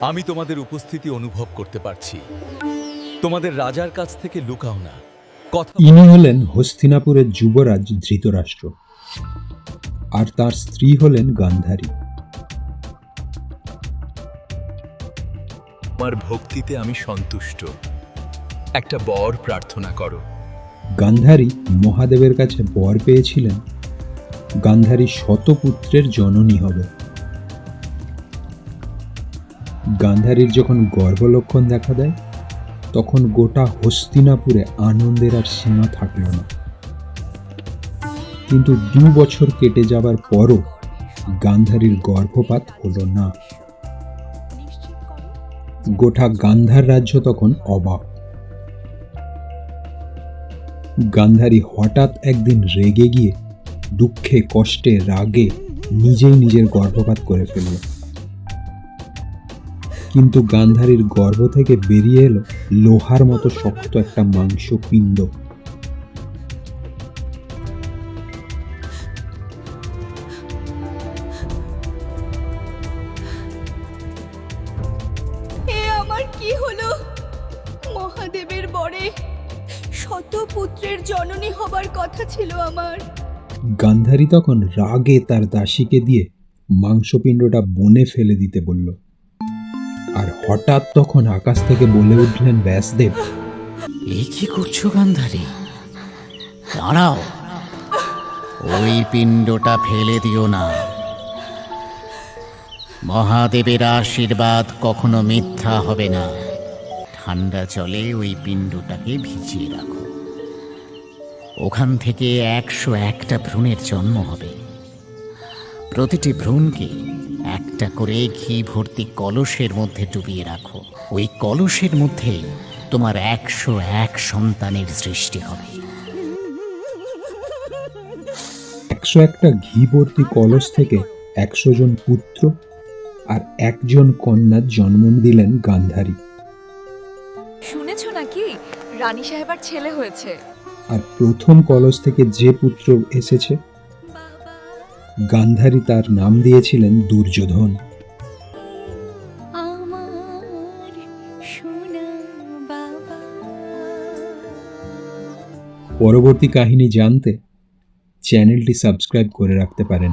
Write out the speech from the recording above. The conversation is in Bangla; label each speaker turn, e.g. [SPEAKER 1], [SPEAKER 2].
[SPEAKER 1] আমি তোমাদের উপস্থিতি অনুভব করতে পারছি। তোমাদের রাজার কাছ থেকে লুকাও না। কথা
[SPEAKER 2] ইনি হলেন হস্তিনাপুরের যুবরাজ ধৃতরাষ্ট্র আর তার স্ত্রী হলেন গান্ধারী।
[SPEAKER 1] আমার ভক্তিতে আমি সন্তুষ্ট। একটা বর প্রার্থনা করো।
[SPEAKER 2] গান্ধারী মহাদেবের কাছে বর পেয়েছিলেন। গান্ধারী শতপুত্রের জননী হবে। গান্ধারীর যখন গর্ভলক্ষণ দেখা দেয়, তখন গোটা হস্তিনাপুরে আনন্দের আর সীমা থাকল না। কিন্তু দু বছর কেটে যাবার পরও গান্ধারীর গর্ভপাত হলো না। গোটা গান্ধার রাজ্য তখন অবাক। গান্ধারী হঠাৎ একদিন রেগে গিয়ে দুঃখে, কষ্টে, রাগে নিজেই নিজের গর্ভপাত করে ফেলল। কিন্তু গান্ধারীর গর্ভ থেকে বেরিয়ে এলো লোহার মতো শক্ত একটা মাংস পিণ্ড
[SPEAKER 3] এ আমার কি হলো? মহাদেবের বরে শত পুত্রের জননী হবার কথা ছিল আমার।
[SPEAKER 2] গান্ধারী তখন রাগে তার দাসীকে দিয়ে মাংসপিণ্ডটা বনে ফেলে দিতে বলল। হঠাৎ তখন আকাশ থেকে বলে উঠলেন ব্যাসদেব
[SPEAKER 4] এই কি করছ গান্ধারী? দাঁড়াও। ওই পিণ্ডটা ফেলে দিও না। মহাদেবের আশীর্বাদ কখনো মিথ্যা হবে না। ঠান্ডা জলে ওই পিণ্ডটাকে ভিজিয়ে রাখো। ওখান থেকে একশো একটা ভ্রূণের জন্ম হবে। প্রতিটি ভ্রূণকে একটা করে ঘি ভর্তি কলসের মধ্যে ডুবিয়ে রাখো। ওই কলসের মধ্যেই তোমার একশো এক সন্তানের সৃষ্টি হবে।
[SPEAKER 2] একশো একটা ঘি ভর্তি কলস থেকে একশো জন পুত্র আর একজন কন্যার জন্ম দিলেন গান্ধারী।
[SPEAKER 5] শুনেছ নাকি? রানী সাহেবার ছেলে হয়েছে।
[SPEAKER 2] আর প্রথম কলস থেকে যে পুত্র এসেছে গান্ধারী তার নাম দিয়েছিলেন দুর্যোধন। পরবর্তী কাহিনী জানতে চ্যানেলটি সাবস্ক্রাইব করে রাখতে পারেন।